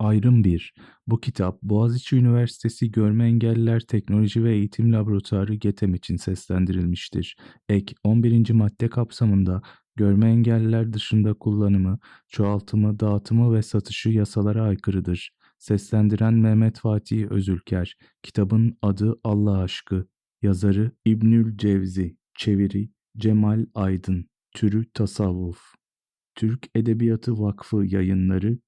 Ayrım 1. Bu kitap Boğaziçi Üniversitesi Görme Engelliler Teknoloji ve Eğitim Laboratuvarı GETEM için seslendirilmiştir. Ek 11. madde kapsamında görme engelliler dışında kullanımı, çoğaltımı, dağıtımı ve satışı yasalara aykırıdır. Seslendiren Mehmet Fatih Özülker. Kitabın adı Allah Aşkı. Yazarı İbnül Cevzi. Çeviri Cemal Aydın. Türü Tasavvuf. Türk Edebiyatı Vakfı Yayınları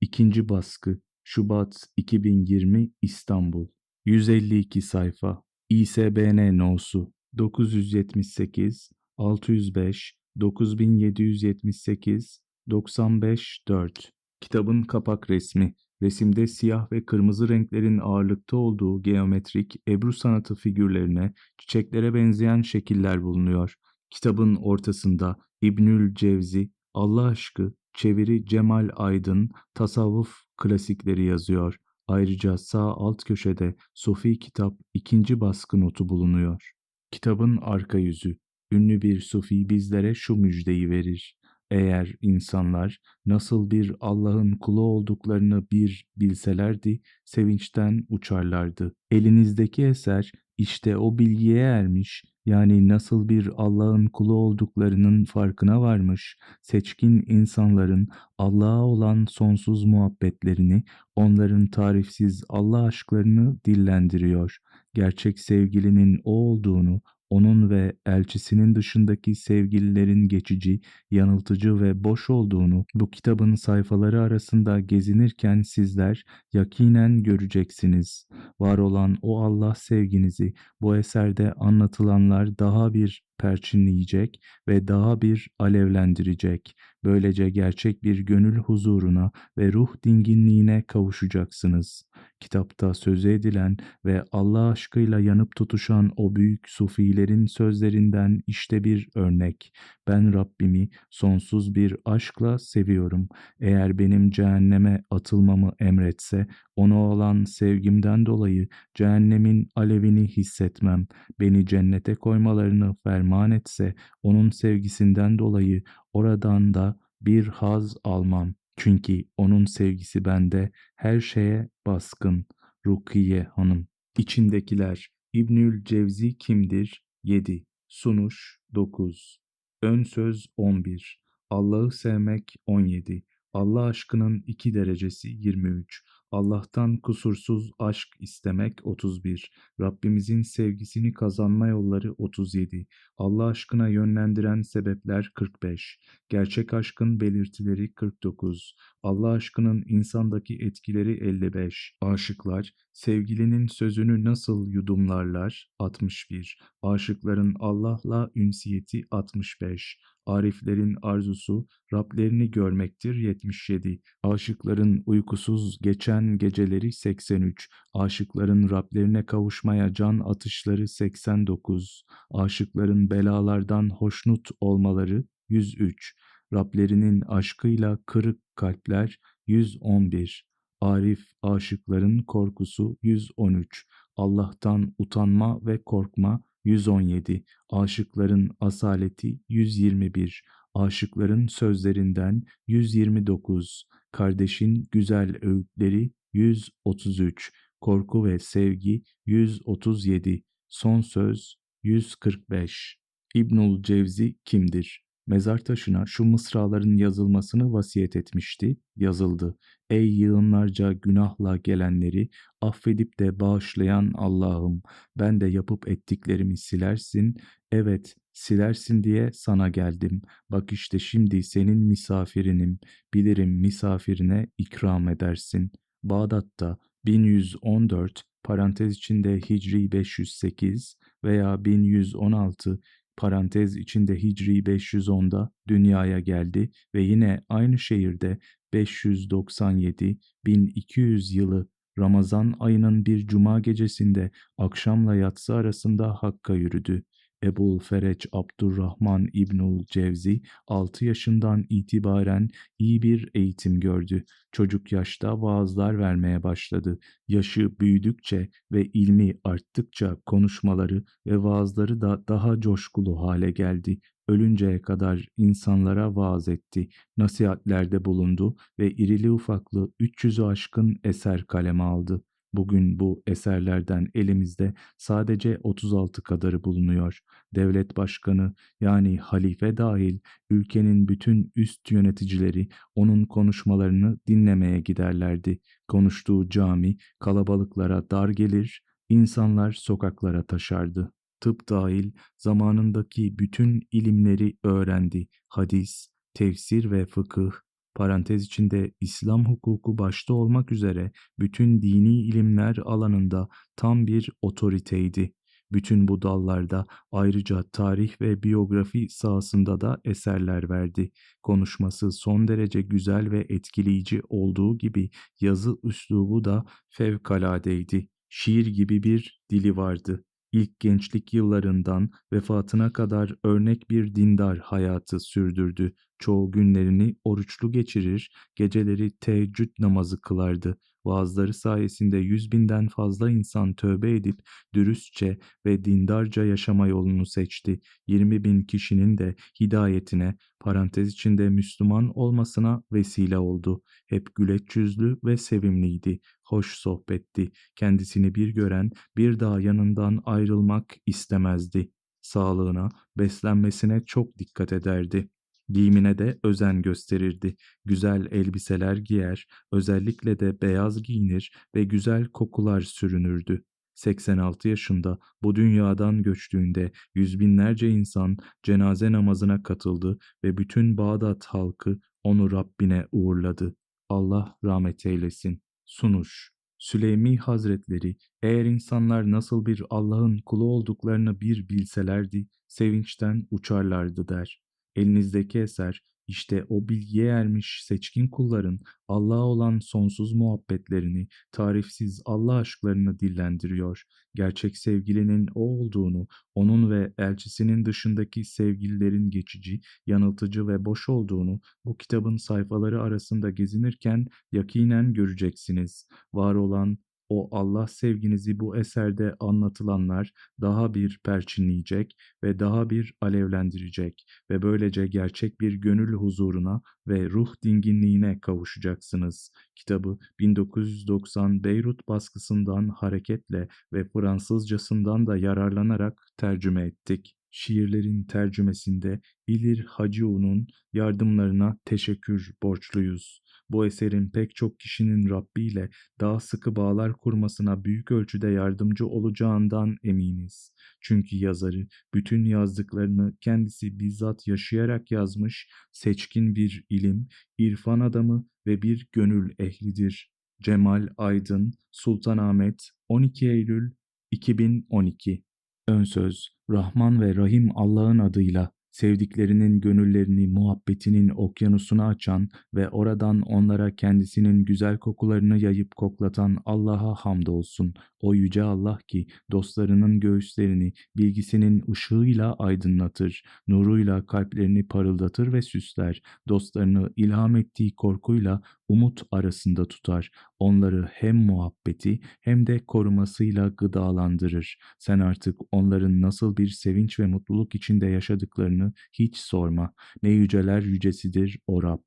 2. baskı Şubat 2020 İstanbul 152 sayfa İSBN nosu 978 605 9778 95 4 Kitabın kapak resmi Resimde siyah ve kırmızı renklerin ağırlıkta olduğu geometrik Ebru sanatı figürlerine çiçeklere benzeyen şekiller bulunuyor. Kitabın ortasında İbnül Cevzi, Allah aşkı, çeviri Cemal Aydın, tasavvuf klasikleri yazıyor. Ayrıca sağ alt köşede Sufi kitap ikinci baskı notu bulunuyor. Kitabın arka yüzü, ünlü bir Sufi bizlere şu müjdeyi verir. Eğer insanlar nasıl bir Allah'ın kulu olduklarını bir bilselerdi, sevinçten uçarlardı. Elinizdeki eser işte o bilgiye ermiş, yani nasıl bir Allah'ın kulu olduklarının farkına varmış, seçkin insanların Allah'a olan sonsuz muhabbetlerini, onların tarifsiz Allah aşklarını dillendiriyor. Gerçek sevgilinin o olduğunu, onun ve elçisinin dışındaki sevgililerin geçici, yanıltıcı ve boş olduğunu bu kitabın sayfaları arasında gezinirken sizler yakinen göreceksiniz. Var olan o Allah sevginizi bu eserde anlatılanlar daha bir perçinleyecek ve daha bir alevlendirecek. Böylece gerçek bir gönül huzuruna ve ruh dinginliğine kavuşacaksınız. Kitapta sözü edilen ve Allah aşkıyla yanıp tutuşan o büyük sufilerin sözlerinden işte bir örnek. Ben Rabbimi sonsuz bir aşkla seviyorum. Eğer benim cehenneme atılmamı emretse, ona olan sevgimden dolayı cehennemin alevini hissetmem. Beni cennete koymalarını ferman etse, onun sevgisinden dolayı oradan da bir haz almam. Çünkü onun sevgisi bende her şeye baskın. Rukiye Hanım. İçindekiler. İbnül Cevzi kimdir? 7. Sunuş 9. Ön söz 11. Allah'ı sevmek 17. Allah aşkının iki derecesi 23. Allah'tan kusursuz aşk istemek 31. Rabbimizin sevgisini kazanma yolları 37. Allah aşkına yönlendiren sebepler 45. Gerçek aşkın belirtileri 49. Allah aşkının insandaki etkileri 55. Aşıklar sevgilinin sözünü nasıl yudumlarlar? 61. Aşıkların Allah'la ünsiyeti 65. Ariflerin arzusu Rablerini görmektir 77. Aşıkların uykusuz geçen geceleri 83. Aşıkların Rablerine kavuşmaya can atışları 89. Aşıkların belalardan hoşnut olmaları 103. Rablerinin aşkıyla kırık kalpler 111. Arif aşıkların korkusu 113. Allah'tan utanma ve korkma 117. Aşıkların asaleti 121. Aşıkların sözlerinden 129. Kardeşin güzel öğütleri 133. Korku ve sevgi 137. Son söz 145. İbnül Cevzi kimdir? Mezar taşına şu mısraların yazılmasını vasiyet etmişti, yazıldı. Ey yığınlarca günahla gelenleri affedip de bağışlayan Allah'ım, ben de yapıp ettiklerimi silersin, evet silersin diye sana geldim. Bak işte şimdi senin misafirinim, bilirim misafirine ikram edersin. Bağdat'ta 1114 parantez içinde Hicri 508 veya 1116 parantez içinde Hicri 510'da dünyaya geldi ve yine aynı şehirde 597-1200 yılı Ramazan ayının bir cuma gecesinde akşamla yatsı arasında Hakk'a yürüdü. Ebul Fereç Abdurrahman İbnül Cevzi 6 yaşından itibaren iyi bir eğitim gördü. Çocuk yaşta vaazlar vermeye başladı. Yaşı büyüdükçe ve ilmi arttıkça konuşmaları ve vaazları da daha coşkulu hale geldi. Ölünceye kadar insanlara vaaz etti, nasihatlerde bulundu ve irili ufaklı 300'ü aşkın eser kaleme aldı. Bugün bu eserlerden elimizde sadece 36 kadarı bulunuyor. Devlet başkanı yani halife dahil ülkenin bütün üst yöneticileri onun konuşmalarını dinlemeye giderlerdi. Konuştuğu cami kalabalıklara dar gelir, insanlar sokaklara taşardı. Tıp dahil zamanındaki bütün ilimleri öğrendi. Hadis, tefsir ve fıkıh, parantez içinde İslam hukuku başta olmak üzere bütün dini ilimler alanında tam bir otoriteydi. Bütün bu dallarda ayrıca tarih ve biyografi sahasında da eserler verdi. Konuşması son derece güzel ve etkileyici olduğu gibi yazı üslubu da fevkaladeydi. Şiir gibi bir dili vardı. İlk gençlik yıllarından vefatına kadar örnek bir dindar hayatı sürdürdü. Çoğu günlerini oruçlu geçirir, geceleri teheccüd namazı kılardı. Vaazları sayesinde yüz binden fazla insan tövbe edip dürüstçe ve dindarca yaşama yolunu seçti. 20 bin kişinin de hidayetine, parantez içinde Müslüman olmasına vesile oldu. Hep güleç yüzlü ve sevimliydi. Hoş sohbetti. Kendisini bir gören bir daha yanından ayrılmak istemezdi. Sağlığına, beslenmesine çok dikkat ederdi. Giyimine de özen gösterirdi. Güzel elbiseler giyer, özellikle de beyaz giyinir ve güzel kokular sürünürdü. 86 yaşında bu dünyadan göçtüğünde yüz binlerce insan cenaze namazına katıldı ve bütün Bağdat halkı onu Rabbine uğurladı. Allah rahmet eylesin. Sunuş Süleymi Hazretleri eğer insanlar nasıl bir Allah'ın kulu olduklarını bir bilselerdi sevinçten uçarlardı der. Elinizdeki eser işte o bilgiye ermiş seçkin kulların Allah'a olan sonsuz muhabbetlerini, tarifsiz Allah aşklarını dillendiriyor. Gerçek sevgilinin o olduğunu, onun ve elçisinin dışındaki sevgililerin geçici, yanıltıcı ve boş olduğunu bu kitabın sayfaları arasında gezinirken yakinen göreceksiniz. Var olan o Allah sevginizi bu eserde anlatılanlar daha bir perçinleyecek ve daha bir alevlendirecek ve böylece gerçek bir gönül huzuruna ve ruh dinginliğine kavuşacaksınız. Kitabı 1990 Beyrut baskısından hareketle ve Fransızcasından da yararlanarak tercüme ettik. Şiirlerin tercümesinde İlir Hacıoğlu'nun yardımlarına teşekkür borçluyuz. Bu eserin pek çok kişinin Rabbi ile daha sıkı bağlar kurmasına büyük ölçüde yardımcı olacağından eminiz. Çünkü yazarı bütün yazdıklarını kendisi bizzat yaşayarak yazmış, seçkin bir ilim, irfan adamı ve bir gönül ehlidir. Cemal Aydın, Sultanahmet, 12 Eylül 2012 Ön söz, Rahman ve Rahim Allah'ın adıyla sevdiklerinin gönüllerini muhabbetinin okyanusuna açan ve oradan onlara kendisinin güzel kokularını yayıp koklatan Allah'a hamdolsun. O yüce Allah ki dostlarının göğüslerini bilgisinin ışığıyla aydınlatır, nuruyla kalplerini parıldatır ve süsler, dostlarını ilham ettiği korkuyla umut arasında tutar. Onları hem muhabbeti hem de korumasıyla gıdalandırır. Sen artık onların nasıl bir sevinç ve mutluluk içinde yaşadıklarını hiç sorma. Ne yüceler yücesidir o Rab.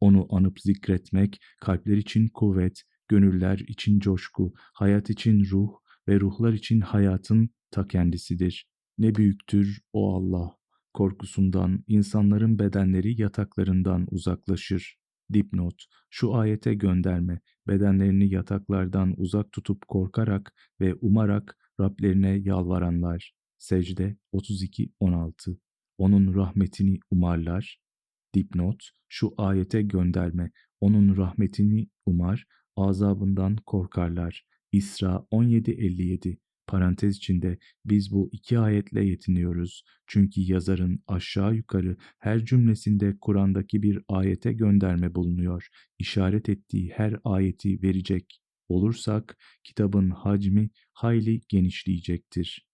Onu anıp zikretmek kalpler için kuvvet, gönüller için coşku, hayat için ruh ve ruhlar için hayatın ta kendisidir. Ne büyüktür o Allah. Korkusundan insanların bedenleri yataklarından uzaklaşır. Dipnot, şu ayete gönderme, bedenlerini yataklardan uzak tutup korkarak ve umarak Rablerine yalvaranlar. Secde 32-16 Onun rahmetini umarlar. Dipnot, şu ayete gönderme, onun rahmetini umar, azabından korkarlar. İsra 17-57 Parantez içinde biz bu iki ayetle yetiniyoruz. Çünkü yazarın aşağı yukarı her cümlesinde Kur'an'daki bir ayete gönderme bulunuyor. İşaret ettiği her ayeti verecek olursak kitabın hacmi hayli genişleyecektir.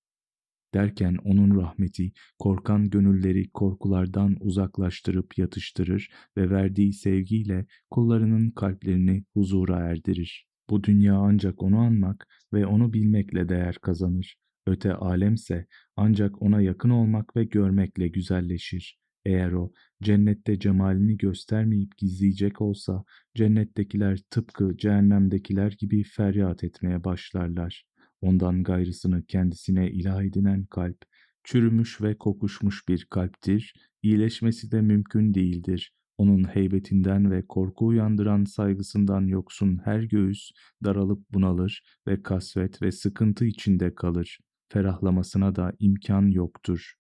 Derken onun rahmeti korkan gönülleri korkulardan uzaklaştırıp yatıştırır ve verdiği sevgiyle kullarının kalplerini huzura erdirir. Bu dünya ancak onu anmak ve onu bilmekle değer kazanır. Öte alemse ancak ona yakın olmak ve görmekle güzelleşir. Eğer o cennette cemalini göstermeyip gizleyecek olsa cennettekiler tıpkı cehennemdekiler gibi feryat etmeye başlarlar. Ondan gayrısını kendisine ilah edinen kalp, çürümüş ve kokuşmuş bir kalptir, iyileşmesi de mümkün değildir. Onun heybetinden ve korku uyandıran saygısından yoksun her göğüs daralıp bunalır ve kasvet ve sıkıntı içinde kalır. Ferahlamasına da imkan yoktur.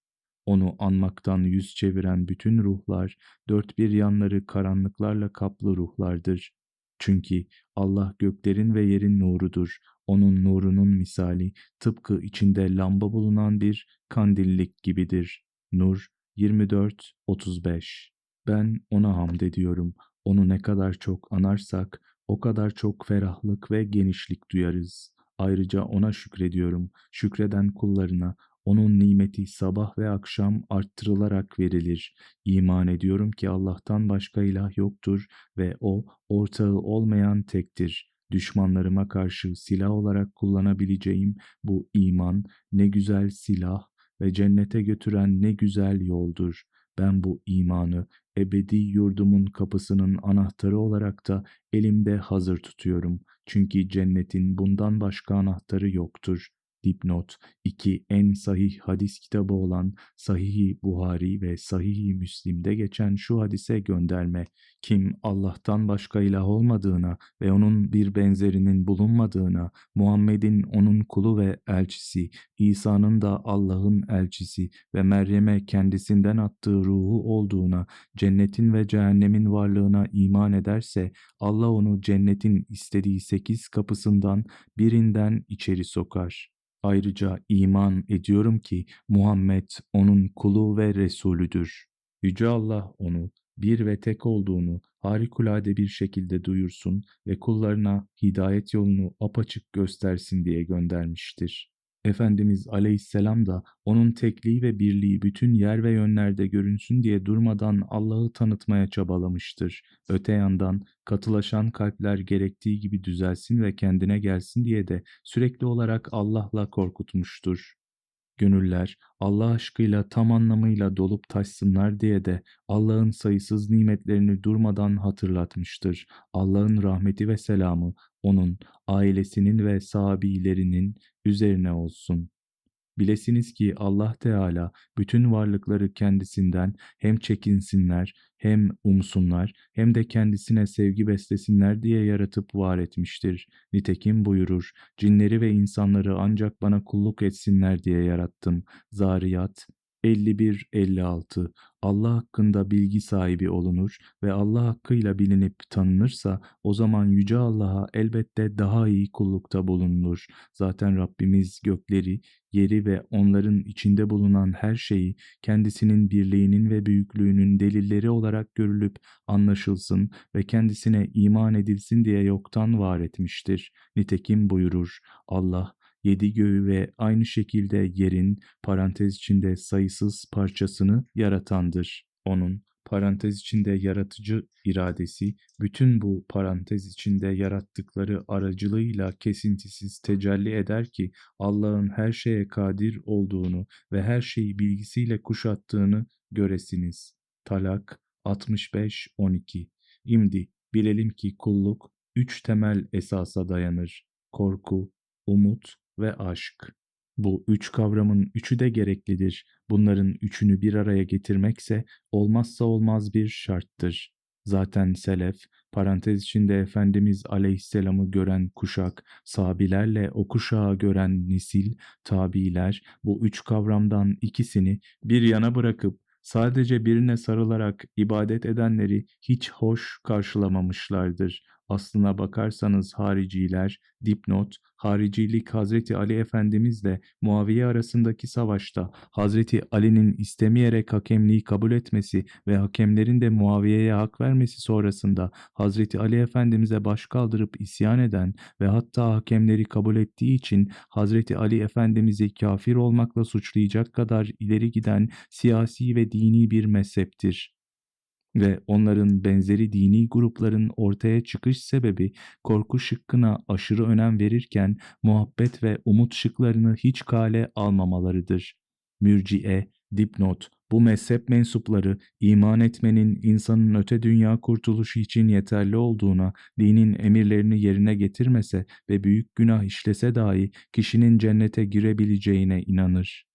Onu anmaktan yüz çeviren bütün ruhlar, dört bir yanları karanlıklarla kaplı ruhlardır. Çünkü Allah göklerin ve yerin nurudur. Onun nurunun misali tıpkı içinde lamba bulunan bir kandillik gibidir. Nur 24-35 Ben ona hamd ediyorum. Onu ne kadar çok anarsak o kadar çok ferahlık ve genişlik duyarız. Ayrıca ona şükrediyorum. Şükreden kullarına onun nimeti sabah ve akşam arttırılarak verilir. İman ediyorum ki Allah'tan başka ilah yoktur ve O ortağı olmayan tektir. Düşmanlarıma karşı silah olarak kullanabileceğim bu iman ne güzel silah ve cennete götüren ne güzel yoldur. Ben bu imanı ebedi yurdumun kapısının anahtarı olarak da elimde hazır tutuyorum. Çünkü cennetin bundan başka anahtarı yoktur. Dipnot 2 en sahih hadis kitabı olan Sahih-i Buhari ve Sahih-i Müslim'de geçen şu hadise gönderme. Kim Allah'tan başka ilah olmadığına ve onun bir benzerinin bulunmadığına, Muhammed'in onun kulu ve elçisi, İsa'nın da Allah'ın elçisi ve Meryem'e kendisinden attığı ruhu olduğuna, cennetin ve cehennemin varlığına iman ederse, Allah onu cennetin istediği sekiz kapısından birinden içeri sokar. Ayrıca iman ediyorum ki Muhammed onun kulu ve Resulüdür. Yüce Allah onu bir ve tek olduğunu harikulade bir şekilde duyursun ve kullarına hidayet yolunu apaçık göstersin diye göndermiştir. Efendimiz aleyhisselam da onun tekliği ve birliği bütün yer ve yönlerde görünsün diye durmadan Allah'ı tanıtmaya çabalamıştır. Öte yandan katılaşan kalpler gerektiği gibi düzelsin ve kendine gelsin diye de sürekli olarak Allah'la korkutmuştur. Gönüller Allah aşkıyla tam anlamıyla dolup taşsınlar diye de Allah'ın sayısız nimetlerini durmadan hatırlatmıştır. Allah'ın rahmeti ve selamı onun, ailesinin ve sahabilerinin üzerine olsun. Bilesiniz ki Allah Teala bütün varlıkları kendisinden hem çekinsinler, hem umsunlar, hem de kendisine sevgi beslesinler diye yaratıp var etmiştir. Nitekim buyurur, cinleri ve insanları ancak bana kulluk etsinler diye yarattım. Zariyat 51-56 Allah hakkında bilgi sahibi olunur ve Allah hakkıyla bilinip tanınırsa o zaman Yüce Allah'a elbette daha iyi kullukta bulunulur. Zaten Rabbimiz gökleri, yeri ve onların içinde bulunan her şeyi kendisinin birliğinin ve büyüklüğünün delilleri olarak görülüp anlaşılsın ve kendisine iman edilsin diye yoktan var etmiştir. Nitekim buyurur Allah yedi göğü ve aynı şekilde yerin parantez içinde sayısız parçasını yaratandır. Onun parantez içinde yaratıcı iradesi bütün bu parantez içinde yarattıkları aracılığıyla kesintisiz tecelli eder ki Allah'ın her şeye kadir olduğunu ve her şeyi bilgisiyle kuşattığını göresiniz. Talak 65-12 İmdi bilelim ki kulluk üç temel esasa dayanır. Korku, umut ve aşk. Bu üç kavramın üçü de gereklidir. Bunların üçünü bir araya getirmekse olmazsa olmaz bir şarttır. Zaten selef, parantez içinde Efendimiz aleyhisselamı gören kuşak, sabilerle o kuşağı gören nesil, tabiler bu üç kavramdan ikisini bir yana bırakıp sadece birine sarılarak ibadet edenleri hiç hoş karşılamamışlardır. Aslına bakarsanız hariciler, dipnot, haricilik Hazreti Ali Efendimizle Muaviye arasındaki savaşta Hazreti Ali'nin istemeyerek hakemliği kabul etmesi ve hakemlerin de Muaviye'ye hak vermesi sonrasında Hazreti Ali Efendimiz'e baş kaldırıp isyan eden ve hatta hakemleri kabul ettiği için Hazreti Ali Efendimiz'i kafir olmakla suçlayacak kadar ileri giden siyasi ve dini bir mezheptir ve onların benzeri dini grupların ortaya çıkış sebebi korku şıkkına aşırı önem verirken muhabbet ve umut şıklarını hiç kale almamalarıdır. Mürciye, dipnot, bu mezhep mensupları iman etmenin insanın öte dünya kurtuluşu için yeterli olduğuna, dinin emirlerini yerine getirmese ve büyük günah işlese dahi kişinin cennete girebileceğine inanır.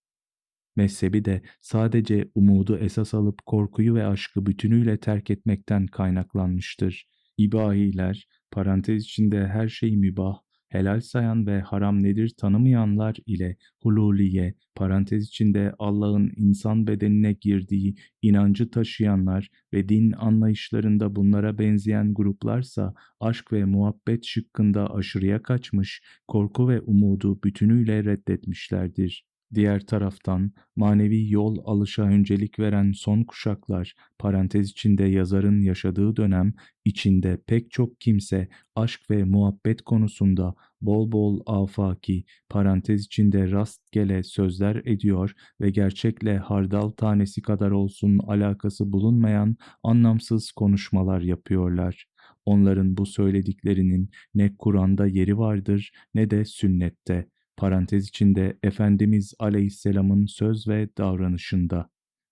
Mezhebi de sadece umudu esas alıp korkuyu ve aşkı bütünüyle terk etmekten kaynaklanmıştır. İbahiler, parantez içinde her şey mübah, helal sayan ve haram nedir tanımayanlar ile hululiye, parantez içinde Allah'ın insan bedenine girdiği inancı taşıyanlar ve din anlayışlarında bunlara benzeyen gruplarsa aşk ve muhabbet şıkkında aşırıya kaçmış, korku ve umudu bütünüyle reddetmişlerdir. Diğer taraftan manevi yol alışa öncelik veren son kuşaklar, parantez içinde yazarın yaşadığı dönem içinde pek çok kimse aşk ve muhabbet konusunda bol bol afaki, parantez içinde rastgele sözler ediyor ve gerçekle hardal tanesi kadar olsun alakası bulunmayan anlamsız konuşmalar yapıyorlar. Onların bu söylediklerinin ne Kur'an'da yeri vardır ne de sünnette parantez içinde Efendimiz Aleyhisselam'ın söz ve davranışında.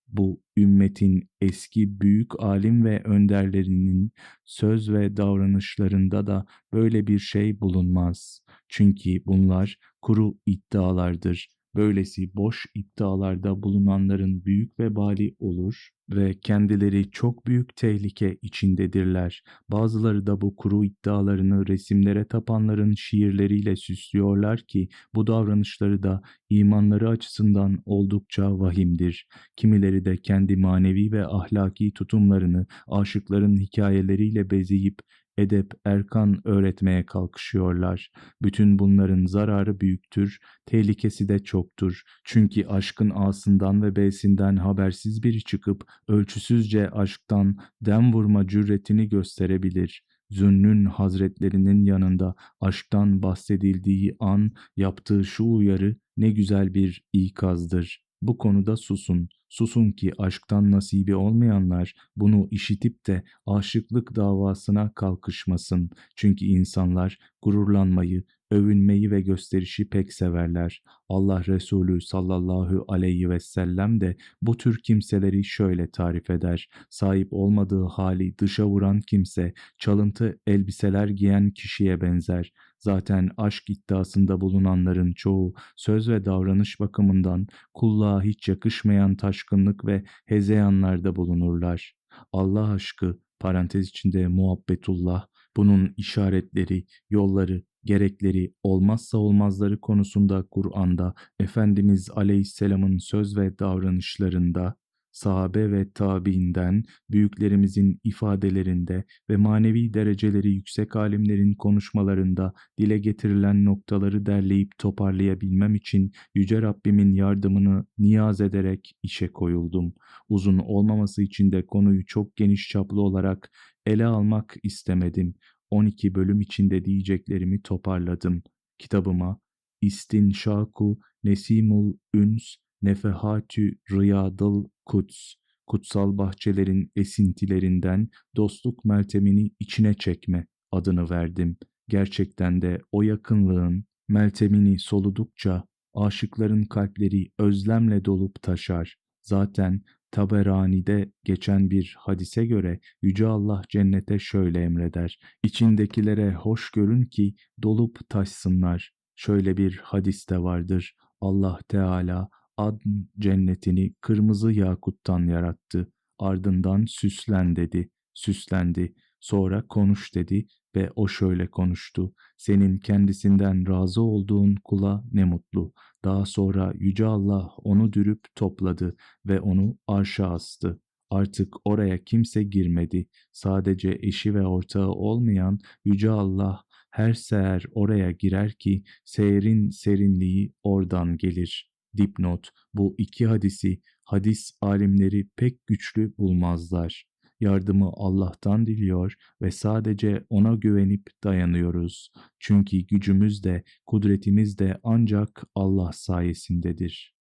Bu ümmetin eski büyük alim ve önderlerinin söz ve davranışlarında da böyle bir şey bulunmaz. Çünkü bunlar kuru iddialardır Böylesi boş iddialarda bulunanların büyük vebali olur ve kendileri çok büyük tehlike içindedirler. Bazıları da bu kuru iddialarını resimlere tapanların şiirleriyle süslüyorlar ki bu davranışları da imanları açısından oldukça vahimdir. Kimileri de kendi manevi ve ahlaki tutumlarını aşıkların hikayeleriyle bezeyip edep, erkan öğretmeye kalkışıyorlar. Bütün bunların zararı büyüktür, tehlikesi de çoktur. Çünkü aşkın A'sından ve B'sinden habersiz biri çıkıp ölçüsüzce aşktan dem vurma cüretini gösterebilir. Zünnün hazretlerinin yanında aşktan bahsedildiği an yaptığı şu uyarı ne güzel bir ikazdır. Bu konuda susun. Susun ki aşktan nasibi olmayanlar bunu işitip de aşıklık davasına kalkışmasın. Çünkü insanlar gururlanmayı, övünmeyi ve gösterişi pek severler. Allah Resulü sallallahu aleyhi ve sellem de bu tür kimseleri şöyle tarif eder. Sahip olmadığı hali dışa vuran kimse, çalıntı elbiseler giyen kişiye benzer. Zaten aşk iddiasında bulunanların çoğu söz ve davranış bakımından kulluğa hiç yakışmayan taşkınlık ve hezeyanlarda bulunurlar. Allah aşkı, parantez içinde muhabbetullah, bunun işaretleri, yolları, gerekleri, olmazsa olmazları konusunda Kur'an'da, Efendimiz Aleyhisselam'ın söz ve davranışlarında, sahabe ve tabiinden, büyüklerimizin ifadelerinde ve manevi dereceleri yüksek alimlerin konuşmalarında dile getirilen noktaları derleyip toparlayabilmem için Yüce Rabbimin yardımını niyaz ederek işe koyuldum. Uzun olmaması için de konuyu çok geniş çaplı olarak ele almak istemedim. 12 bölüm içinde diyeceklerimi toparladım. Kitabıma İstinşaku Nesimul Üns Nefehatü Riyadıl Kuds, kutsal bahçelerin esintilerinden dostluk meltemini içine çekme adını verdim. Gerçekten de o yakınlığın meltemini soludukça aşıkların kalpleri özlemle dolup taşar. Zaten Taberani'de geçen bir hadise göre Yüce Allah cennete şöyle emreder. İçindekilere hoş görün ki dolup taşsınlar. Şöyle bir hadis de vardır. Allah Teala Adn cennetini kırmızı yakuttan yarattı. Ardından süslen dedi. Süslendi. Sonra konuş dedi ve o şöyle konuştu. Senin kendisinden razı olduğun kula ne mutlu. Daha sonra Yüce Allah onu dürüp topladı ve onu arşa astı. Artık oraya kimse girmedi. Sadece eşi ve ortağı olmayan Yüce Allah her seher oraya girer ki seherin serinliği oradan gelir. Dipnot Bu iki hadisi hadis alimleri pek güçlü bulmazlar. Yardımı Allah'tan diliyor ve sadece ona güvenip dayanıyoruz. Çünkü gücümüz de kudretimiz de ancak Allah sayesindedir.